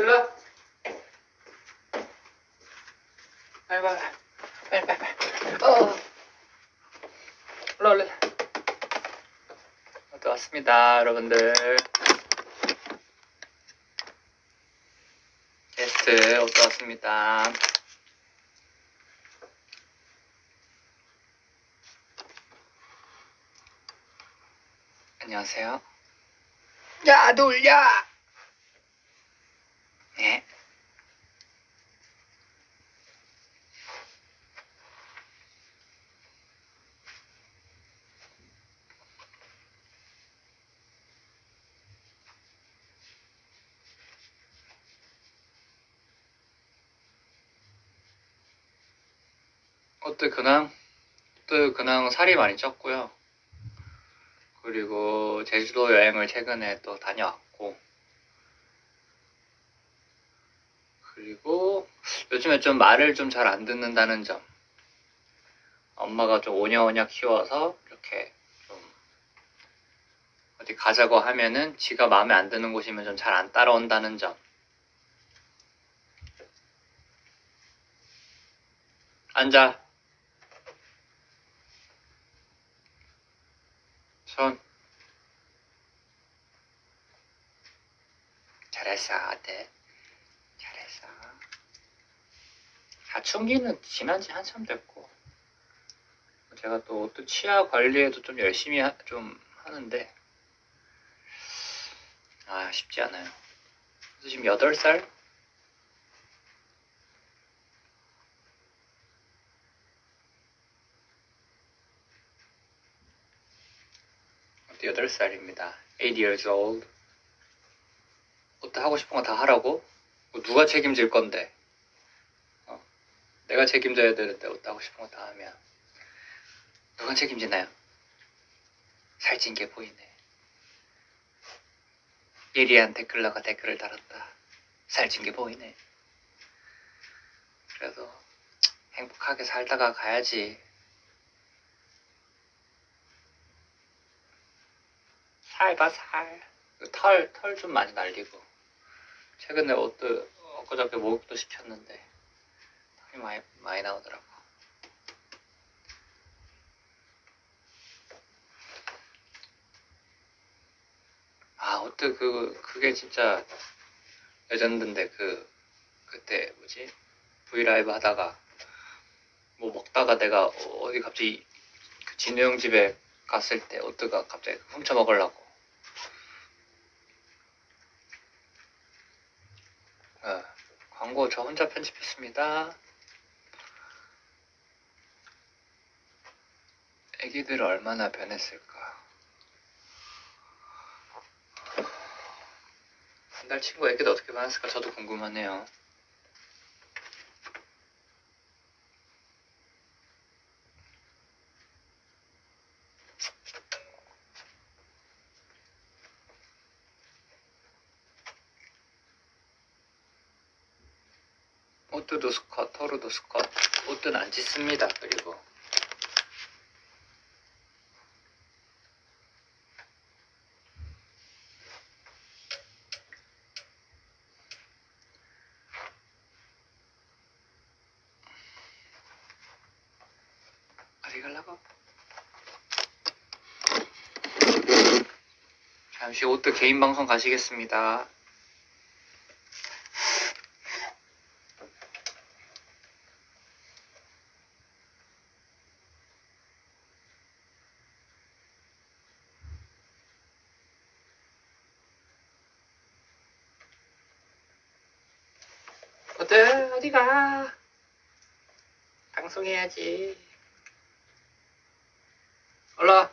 일로 빨리 빨리 빨리 빨리 빨리. 어. 올라 올라. 또 왔습니다 여러분들. 게스트 옷도 왔습니다. 안녕하세요. 야 놀려 네 어때 근황? 또 근황 살이 많이 쪘고요. 그리고 제주도 여행을 최근에 또 다녀왔고 그리고 요즘에 좀 말을 좀 잘 안 듣는다는 점. 엄마가 좀 오냐오냐 키워서 이렇게 좀 어디 가자고 하면은 지가 마음에 안 드는 곳이면 좀 잘 안 따라온다는 점. 앉아. 손. 잘했어 아들 잘했어 사춘기는 지난 지 한참 됐고 제가 또 옷도 치아 관리에도 좀 열심히 하, 좀 하는데 아 쉽지 않아요 그래서 지금 8살? 여덟 살입니다. 8 years old. 옷도 하고 싶은 거 다 하라고? 뭐 누가 책임질 건데? 어? 내가 책임져야 되는데 하고 싶은 거 다 하면 누가 책임지나요? 살찐 게 보이네. 예리한 댓글러가 댓글을 달았다. 살찐 게 보이네. 그래도 행복하게 살다가 가야지. 살봐 살. 털, 털 좀 많이 날리고. 최근에 옷도 엊그저께 목욕도 시켰는데 많이, 많이 나오더라고. 아, 옷도 그, 그게 진짜 레전드인데 그, 그때 뭐지? 브이라이브 하다가 뭐 먹다가 내가 어디 갑자기 그 진우 형 집에 갔을 때 오뜨가 갑자기 훔쳐 먹으려고 어, 광고 저 혼자 편집했습니다 애기들 얼마나 변했을까? 한달 친구 애기들 어떻게 변했을까 저도 궁금하네요. 오뜨도 스컷, 토르도 스컷 오뜨는 안 짖습니다. 그리고 가려고? 잠시 오뜨 개인 방송 가시겠습니다. 오뜨 어디 가? 방송해야지. 올라와.